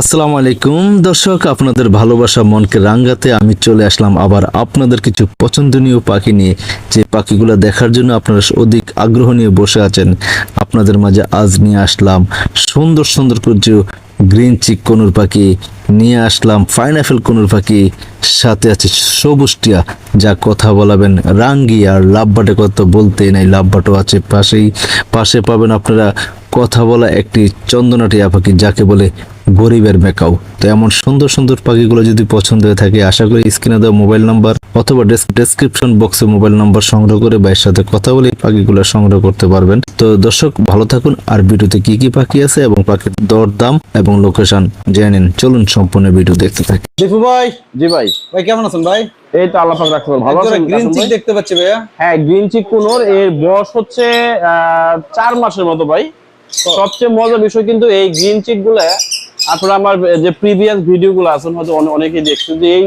আসসালামু আলাইকুম। দর্শক, আপনাদের ভালোবাসা মনকে রাঙ্গাতে আমি চলে আসলাম আবার আপনাদের কিছু পছন্দনীয় পাখি নিয়ে। যে পাখিগুলো দেখার জন্য আপনারা অধিক আগ্রহ নিয়ে বসে আছেন, আপনাদের মাঝে আজ নিয়ে আসলাম সুন্দর সুন্দর কিছু গ্রিন চিক কনুর পাখি, নিয়ে আসলাম পাইনাপেল কনুর পাখি, সাথে আছে সবুজটিয়া, যা কথা বলাবেন রাঙ্গি আর লাভবাটে কথা বলতেই নাই, লাভবাটও আছে পাশেই। পাশে পাবেন আপনারা কথা বলা একটি চন্দনাটিয়া পাখি, যাকে বলে গরিবের মেকাও তো এমন সুন্দর সুন্দর পাখিগুলো যদি পছন্দ হয়ে থাকে আশা করি স্ক্রিনে দেওয়া মোবাইল নাম্বার অথবা ডেসক্রিপশন বক্সে মোবাইল নাম্বার সংগ্রহ করে ভাইয়ের সাথে কথা বলে এই পাখিগুলো সংগ্রহ করতে পারবেন। তো দর্শক ভালো থাকুন। আর ভিডিওতে কি কি পাখি আছে এবং পাখির দর দাম এবং লোকেশন জেনে নিন। চলুন সম্পূর্ণ ভিডিও দেখতে থাকি। দীপু ভাই? জি ভাই। ভাই কেমন আছেন ভাই? এই তো আল্লাহ পাক রাখছে ভালো আছেন গ্রিন চিক দেখতে পাচ্ছি ভাইয়া। হ্যাঁ গ্রিন চিক কুনোর এর বয়স হচ্ছে আহ, চার মাসের মতো ভাই। সবচেয়ে মজার বিষয় কিন্তু এই গ্রিন চিকগুলা আপনারা আমার যে প্রিভিয়াস ভিডিও গুলো আছেন হয়তো অনেকেই দেখছেন যে এই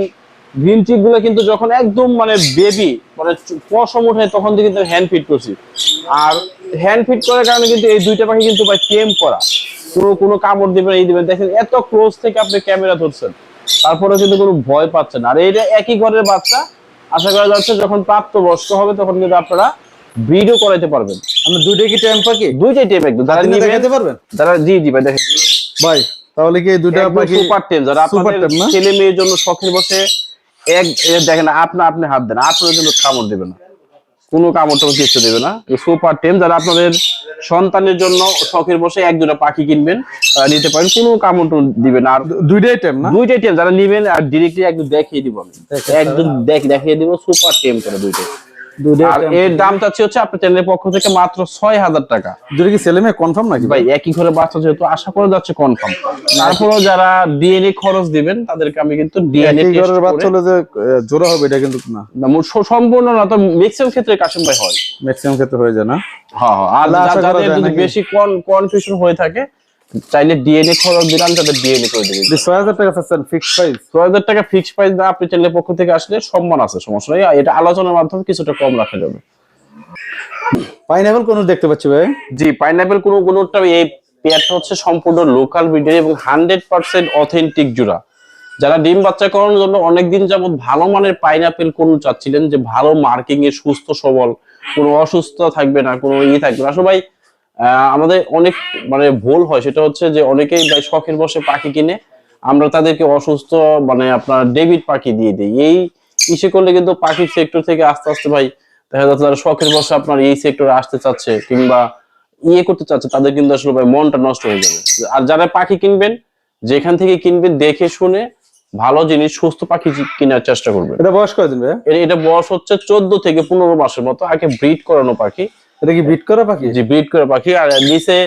গ্রিন চিকগুলা কিন্তু যখন একদম মানে বেবি মানে পশম ওঠে তখন কিন্তু হ্যান্ড ফিট করছি। আর হ্যান্ড ফিট করার কারণে কিন্তু এই দুইটা পাখি কিন্তু ভাই টেম করা। কোনো কোনো কামড় দিবেন এই দিবেন দেখেন এত ক্লোজ থেকে আপনি ক্যামেরা ধরছেন তারপরে কিন্তু কোনো ভয় পাচ্ছেন না। আর এইটা একই ঘরের বাচ্চা আশা করা যাচ্ছে যখন প্রাপ্তবয়স্ক হবে তখন কিন্তু আপনারা ব্রিডও করাইতে পারবেন। আমরা দুইটাই কি টাইম পাখি? দুইটাই টেপ একদম। যারা দেখাতে পারবেন? যারা জি জি ভাই দেখেন। ভাই তাহলে কি দুইটা পাখি সুপার টেম যারা আপনাদের ছেলে মেয়ের জন্য শখের বসে এক দেখেন আপনা আপনি হাত দেন আপনার জন্য কামড় দেবে না। কোনো কামড় টামড় কিছু দেবে না। সুপার টেম যারা আপনাদের সন্তানের জন্য শখের বসে এক দুটা পাখি কিনবেন নিতে পারেন কোনো কামড় টামড় দিবে না। আর দুইটাই টাইম না? দুইটাই টেম যারা নিবেন আর ডিরেক্টলি একদম দেখিয়ে দিব আমি। একদম দেখ দেখিয়ে দিব সুপার টেম করে দুইটাই। আর এর দাম চাচ্ছি হচ্ছে আপনার চ্যানেলের পক্ষ থেকে মাত্র ছয় হাজার টাকা। দুইটা কি ছেলে মেয়ে কনফার্ম নাকি? ভাই একই ঘরে বাচ্চা যেহেতু আশা করা যাচ্ছে কনফার্ম তারপরেও যারা ডিএনএ খরচ দিবেন তাদেরকে আমি কিন্তু ডিএনএ ঘরের বাচ্চা হলে যে জোড়া হবে এটা কিন্তু না। না, সম্পূর্ণ না তো ম্যাক্সিমাম ক্ষেত্রে কাশিম ভাই হয়। ম্যাক্সিমাম ক্ষেত্রে হয়ে যায় না। হ্যাঁ হ্যাঁ। আর যাদের যদি বেশি কনফিউশন হয়ে থাকে চাইলে ডিএনএ খরচ দিলাম তাদের ডিএনএ করে দেবেন ছয় হাজার টাকা চাচ্ছেন ফিক্স প্রাইস ছয় হাজার টাকা ফিক্স প্রাইস না আপনি চ্যানেলের পক্ষ থেকে আসলে সম্মান আছে সমস্যা নেই। এটা আলোচনার মাধ্যমে কিছুটা কম রাখা যাবে। পাইনাপেল কোন দেখতে পাচ্ছি ভাই? জি পাইনাপেল কোন কোনোটা এই পেয়ারটা হচ্ছে সম্পূর্ণ লোকাল ব্রিডের এবং হান্ড্রেড পার্সেন্ট অথেন্টিক জোড়া যারা ডিম বাচ্চা করানোর জন্য অনেকদিন যাবত ভালো মানের পাইনাপেল কোন চাচ্ছিলেন যে ভালো মার্কিং এ সুস্থ সবল কোনো অসুস্থ থাকবে না কোনো ই থাকবে না। আসলে ভাই আহ, আমাদের অনেক মানে ভুল হয়। সেটা হচ্ছে যে অনেকেই ভাই শখের বসে পাখি কিনে আমরা তাদেরকে অসুস্থ মানে আপনার ডেবিট পাখি দিয়ে দিই। এই ইসে করলে কিন্তু পাখির সেক্টর থেকে আস্তে আস্তে ভাই দেখা যাচ্ছে তারা শখের বসে আপনার এই সেক্টরে আসতে চাচ্ছে কিংবা ইয়ে করতে চাচ্ছে তাদের কিন্তু আসলে ভাই মনটা নষ্ট হয়ে যাবে। আর যারা পাখি কিনবেন যেখান থেকে কিনবেন দেখে শুনে ভালো জিনিস সুস্থ পাখি কেনার চেষ্টা করবেন। এটা বয়স কয়দিন ভাই এটা বয়স হচ্ছে চোদ্দ থেকে পনেরো মাসের মতো আগে ব্রিড করানো পাখি। এটা কি বিট করা পাখি? যে ব্রিড করা পাখি। আর নিচে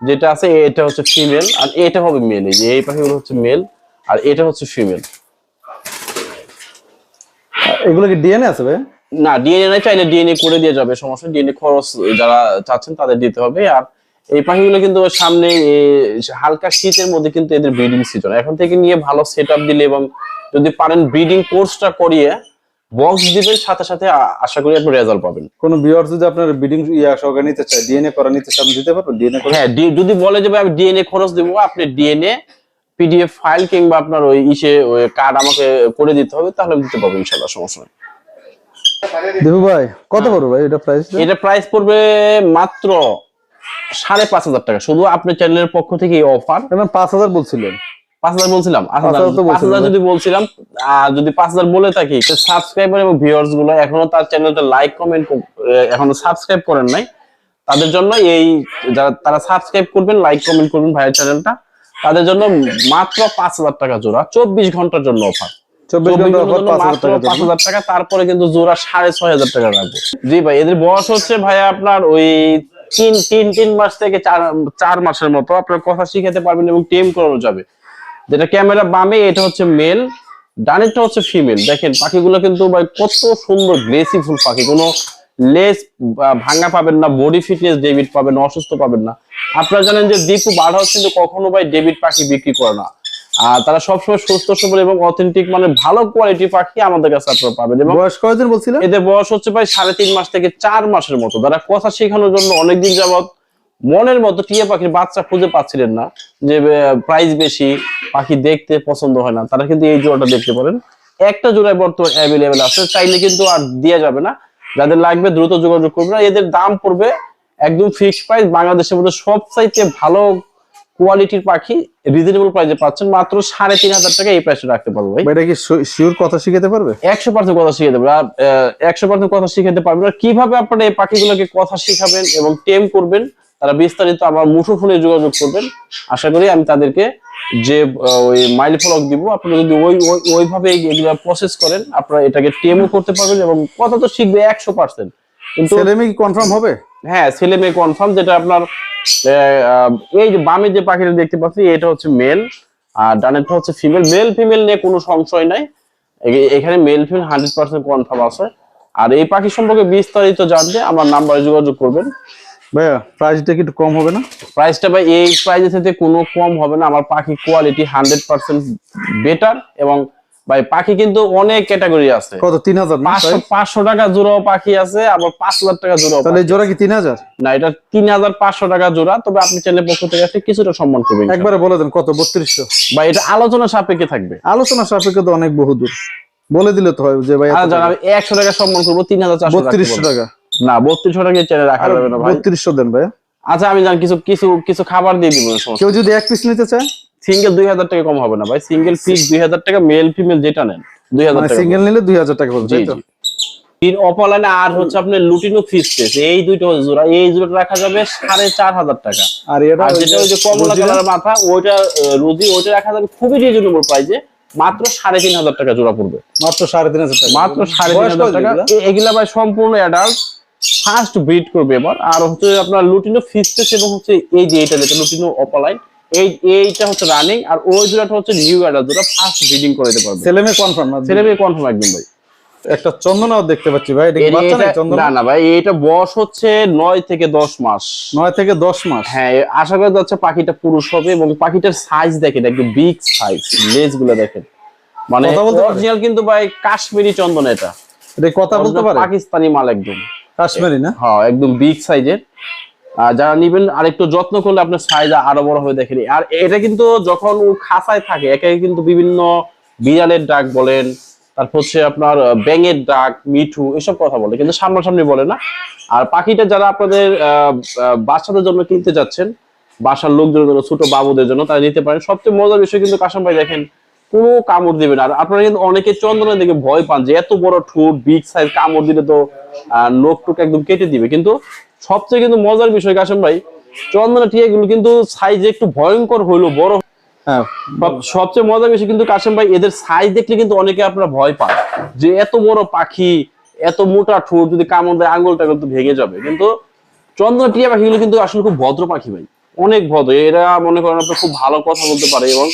যেটা আছে এটা হচ্ছে ফিমেল আর এটা হবে মেল এই যে এই পাখিগুলো হচ্ছে মেল আর এটা হচ্ছে ফিমেল এগুলো কি ডিএনএ আছে ভাই? না ডিএনএ নাই চাইলে ডিএনএ করে দিয়ে যাবে সমস্যা ডিএনএ খরচ যারা চাচ্ছেন তাদের দিতে হবে। আর এই পাখিগুলো কিন্তু সামনে হালকা শীতের মধ্যে কিন্তু এদের ব্রিডিং সিজন এখন থেকে নিয়ে ভালো সেট দিলে এবং যদি পারেন ব্রিডিং কোর্সটা করিয়ে বক্স দিবেন সাথে সাথে আশা করি আপনি রেজাল্ট পাবেন। কোন ভিউয়ার যদি আপনার বিডিং ইয়া সহকারে নিতে চায় ডিএনএ করা নিতে চান দিতে পারবেন? ডিএনএ করে হ্যাঁ যদি বলে যে আমি ডিএনএ খরচ দেবো আপনি ডিএনএ পিডিএফ ফাইল কিংবা আপনার ওই ইসে কার্ড আমাকে করে দিতে হবে তাহলে দিতে পারব ইনশাল্লাহ সমস্যা নেই। দেবু ভাই কত পড়বে ভাই এটা প্রাইস এটা প্রাইস পড়বে মাত্র সাড়ে পাঁচ হাজার টাকা। শুধু আপনার চ্যানেলের পক্ষ থেকে এই অফার পাঁচ হাজার বলছিলেন। পাঁচ হাজার বলছিলাম? পাঁচ হাজার। যদি বলছিলাম যদি পাঁচ হাজার বলে থাকি সাবস্ক্রাইবার এবং ভিউয়ার্সগুলো এখনও তার চ্যানেলটা লাইক কমেন্ট এখনও সাবস্ক্রাইব করেন নাই। তাদের জন্য এই যারা তারা সাবস্ক্রাইব করবেন লাইক কমেন্ট করবেন ভাইয়ের চ্যানেলটা তাদের জন্য মাত্র পাঁচ হাজার টাকা জোড়া চব্বিশ ঘণ্টার জন্য অফার টাকা তারপরে কিন্তু জোড়া সাড়ে ছয় হাজার টাকা রাখব জি ভাই এদের বয়স হচ্ছে ভাই আপনার ওই তিন তিন তিন মাস থেকে চার চার মাসের মতো। আপনার কথা শিখাতে পারবেন এবং টেম করানো যাবে। যেটা ক্যামেরা বামে এটা হচ্ছে মেল ডানেরটা হচ্ছে ফিমেল দেখেন পাখিগুলো কিন্তু ভাই কত সুন্দর গ্রেসিফুল পাখি। কোনো লেস ভাঙা পাবেন না বডি ফিটনেস ডেবিট পাবেন না অসুস্থ পাবেন না। আপনারা জানেন যে দীপু বার্ড হাউস কিন্তু কখনো ভাই ডেবিট পাখি বিক্রি করে না। আর তারা সবসময় সুস্থ সবল এবং অথেন্টিক মানে ভালো কোয়ালিটি পাখি আমাদের কাছে আপনারা পাবেন। এবং বয়স কয়দিন বলছিলেন? এদের বয়স হচ্ছে প্রায় সাড়ে তিন মাস থেকে চার মাসের মতো। যারা কথা শেখানোর জন্য অনেকদিন যাবত মনের মতো টিয়া পাখির বাচ্চা খুঁজে পাচ্ছিলেন না যে প্রাইস বেশি পাখি দেখতে পছন্দ হয় না তারা কিন্তু এই জোড়াটা দেখতে পারেন। একটা জোড়ায় বর্তমানে অ্যাভেলেবেল আছে চাইলে কিন্তু আর দেওয়া যাবে না। যাদের লাগবে দ্রুত যোগাযোগ করবে না এদের দাম পড়বে একদম ফিক্সড প্রাইস বাংলাদেশের মধ্যে সবচাইতে ভালো কোয়ালিটির পাখি রিজনেবল প্রাইসে পাচ্ছেন মাত্র সাড়ে তিন হাজার টাকা এই প্রাইসে রাখতে পারব ভাই। এটা কি শিওর কথা শিখাতে পারবে? একশো পার্সেন্ট কথা শিখে পারবে। আর একশো পার্সেন্ট কথা শিখাতে পারবে কীভাবে আপনারা এই পাখিগুলোকে কথা শিখাবেন এবং টেম করবেন তারা বিস্তারিত আমার মুঠোফোনে যোগাযোগ করবেন। আশা করি আমি তাদেরকে যে ওই মাইল ফলক দিব আপনারা যদি ওই ওই- ওইভাবে এগুলো প্রসেস করেন আপনারা এটাকে টেমও করতে পারবেন এবং কথা তো শিখবে একশো পার্সেন্ট কিন্তু ছেলে মেয়ে কি কনফার্ম হবে? হ্যাঁ ছেলে মেয়ে কনফার্ম যেটা আপনার এই যে বামে যে পাখিটা দেখতে পাচ্ছি এটা হচ্ছে মেল আর ডানেরটা হচ্ছে ফিমেল মেল ফিমেল নিয়ে কোনো সংশয় নাই। এখানে male female hundred percent confirm আছে। আর এই পাখি সম্পর্কে বিস্তারিত জানতে আমার নাম্বারে যোগাযোগ করবেন। ভাইয়া প্রাইসটা কি একটু কম হবে না? প্রাইসটা ভাই এই প্রাইসের সাথে কোনো কম হবে না। আমার পাখি কোয়ালিটি হান্ড্রেড পার্সেন্ট বেটার এবং ভাই পাখি কিন্তু অনেক ক্যাটাগরি আছে। কত তিন হাজার না পাঁচশো পাঁচশো টাকা জোড়াও পাখি আছে আবার পাঁচ হাজার টাকা জোড়াও তাহলে জোড়া কি তিন হাজার? না এটা তিন হাজার পাঁচশো টাকা জোড়া তবে আপনি চ্যানেলের পক্ষ থেকে আসলে কিছুটা সম্মান করবেন একবারে বলে দেন কত বত্রিশশো? বা এটা আলোচনা সাপেক্ষে থাকবে। আলোচনা সাপেক্ষে তো অনেক বহুদূর। বলে দিলে তো হয় যে ভাই একশো টাকা সম্মান করব তিন হাজার বত্রিশশো টাকা। না বত্রিশশো টাকা চ্যানেল রাখা যাবে না ভাই। বত্রিশশো দেন ভাইয়া আচ্ছা আমি জানি কিছু কিছু কিছু খাবার দিয়ে দিব কেউ যদি এক পিস নিতে চায়? সিঙ্গেল দুই হাজার টাকা কম হবে না ভাই। সিঙ্গেল ফিক্স দুই হাজার টাকা মেল ফিমেল যেটা নেন দুই হাজার মানে সিঙ্গেল নিলে দুই হাজার টাকা বলছে জি তাই তো? জি। তিন অপালাইনে আর হচ্ছে আপনার লুটিনো ফিক্স এই দুইটা জোড়া। এই জোড়াটা রাখা যাবে সাড়ে চার হাজার টাকা। আর এটা যেটা ওই যে কমলা বুঝলি মাথা ওইটা আহ, ওইটা রাখা যাবে খুবই রিজনেবল মাত্র সাড়ে তিন হাজার টাকা জোড়া পড়বে। মাত্র সাড়ে তিন হাজার টাকা। মাত্র সাড়ে তিন হাজার টাকা। এগুলা? এগুলা ভাই সম্পূর্ণ অ্যাডাল্ট ফার্স্ট ব্রিড করবে এবার। আর হচ্ছে আপনার লুটিনো ফিস্টেস এবং হচ্ছে এই যে এটা যেটা লুটিনো অপালাইন এই এইটা হচ্ছে রানিং আর ওই জোড়াটা হচ্ছে নিউ অ্যাডাল্ট যেটা ফার্স্ট ব্রিডিং করে দিতে পারবে। ছেলে মেয়ে কনফার্ম না? ছেলে মেয়ে কনফার্ম একদম ভাই। একটা চন্দনাও দেখতে পাচ্ছি ভাই এটা বাচ্চা এটা- চন্দনা? না না ভাই এটা বয়স হচ্ছে নয় থেকে দশ মাস। নয় থেকে দশ মাস? হ্যাঁ আশা করা যাচ্ছে পাখিটা পুরুষ হবে এবং পাখিটার সাইজ দেখেন একদম বিগ সাইজ লেজগুলো দেখেন। মানে কথা বলতে পারে? অরিজিনাল কিন্তু ভাই কাশ্মীরি চন্দন এটা। এটা কথা বলতে পারে? পাকিস্তানি মাল একদম। কাশ্মীরি না? হ্যাঁ একদম বিগ সাইজের আর যারা নিবেন আর একটু যত্ন করলে আপনার সাইজ আরও বড় হয়ে দেখেন আর এটা কিন্তু যখন ও খাঁচায় থাকে, একে কিন্তু বিভিন্ন বিড়ালের ডাক বলেন, তারপর হচ্ছে আপনার ব্যাঙের ডাক, মিঠু, এসব কথা বলে, কিন্তু সামনাসামনি বলে না। আর পাখিটা যারা আপনাদের বাচ্চাদের জন্য কিনতে যাচ্ছেন, বাসার লোকজনের জন্য, ছোট বাবুদের জন্য, তারা নিতে পারেন। সবচেয়ে মজার বিষয় কিন্তু কাশাম ভাই দেখেন কোনো কামড় দিবে না। আর আপনারা কিন্তু অনেকে চন্দনের দিকে ভয় পান যে এত বড় ঠোঁট বিগ সাইজ কামড় দিলে তো টুক একদম কেটে দিবে। কিন্তু সবচেয়ে কিন্তু মজার বিষয় কাশাম ভাই চন্দনের টিয়াগুলো কিন্তু সাইজ একটু ভয়ঙ্কর হইল বড় হ্যাঁ। সবচেয়ে মজার বিষয় কিন্তু কাশেম ভাই এদের সাইজ দেখলে কিন্তু অনেকে আপনারা ভয় পান যে এত বড় পাখি এত মোটা ঠোঁট যদি কামড় দেয় আঙ্গুলটা কিন্তু ভেঙে যাবে। কিন্তু চন্দ্র টিয়া পাখিগুলো কিন্তু আসলে খুব ভদ্র পাখি ভাই। অনেক ভদ্র। এরা মনে করেন আপনার খুব ভালো কথা বলতে পারে এবং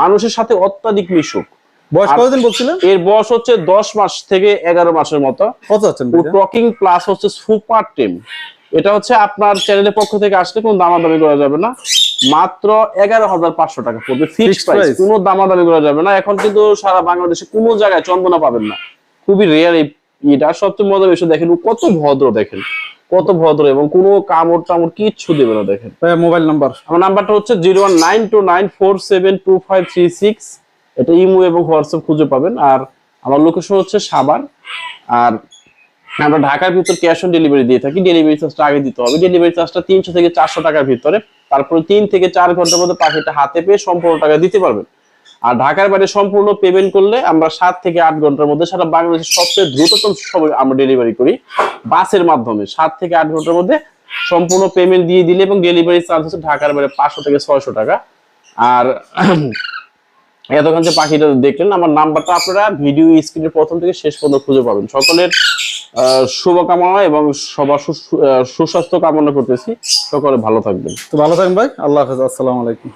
মানুষের সাথে অত্যাধিক মিশুক। বয়স কতদিন বলছিলেন? এর বয়স হচ্ছে দশ মাস থেকে এগারো মাসের মতো। কত আছেন টকিং প্লাস হচ্ছে সুপার টিম এটা হচ্ছে আপনার চ্যানেলের পক্ষ থেকে আসলে কোনো দামাদামি করা যাবে না। মাত্র এগারো হাজার পাঁচশো টাকা পড়বে ফিক্সড প্রাইস কোনো দামাদামি করা যাবে না। এখন কিন্তু সারা বাংলাদেশে কোনো জায়গায় চন্দনা পাবেন না। খুবই রেয়ার এই এটা সবচেয়ে মজার বিষয় দেখেন কত ভদ্র দেখেন। কত ভদ্র এবং কোনো কামড় টামড় কিচ্ছু দেবে না দেখেন। Mobile number. আমার নাম্বারটা হচ্ছে zero one nine two nine four seven two five three six. এটা ইমো এবং হোয়াটসঅ্যাপ খুঁজে পাবেন। আর আমার লোকেশন হচ্ছে সাবার আর আমরা ঢাকার ভিতর ক্যাশ অন ডেলিভারি দিয়ে থাকি। ডেলিভারি চার্জটা আগে দিতে হবে। ডেলিভারি চার্জটা তিনশো থেকে চারশো টাকার ভিতরে। তারপরে তিন থেকে চার ঘণ্টার মধ্যে পাখিটা হাতে পেয়ে সম্পূর্ণ টাকা দিতে পারবেন। আর ঢাকার বাইরে সম্পূর্ণ পেমেন্ট করলে আমরা সাত থেকে আট ঘণ্টার মধ্যে সারা বাংলাদেশের সবচেয়ে দ্রুততম সময় আমরা ডেলিভারি করি। বাসের মাধ্যমে সাত থেকে আট ঘণ্টার মধ্যে সম্পূর্ণ পেমেন্ট দিয়ে দিলে এবং ডেলিভারি চার্জ হচ্ছে ঢাকার বাইরে পাঁচশো থেকে ছয়শো টাকা। আর এতক্ষণ যে পাখিটা দেখলেন, আমার নাম্বারটা আপনারা ভিডিও স্ক্রিনের প্রথম থেকে শেষ পর্যন্ত খুঁজে পাবেন। সকলের শুভকামনা এবং সবার সুস্বাস্থ্য কামনা করতেছি। সকলে ভালো থাকবেন। তো ভালো থাকেন ভাই। আল্লাহ হাফেজ। আসসালামু আলাইকুম।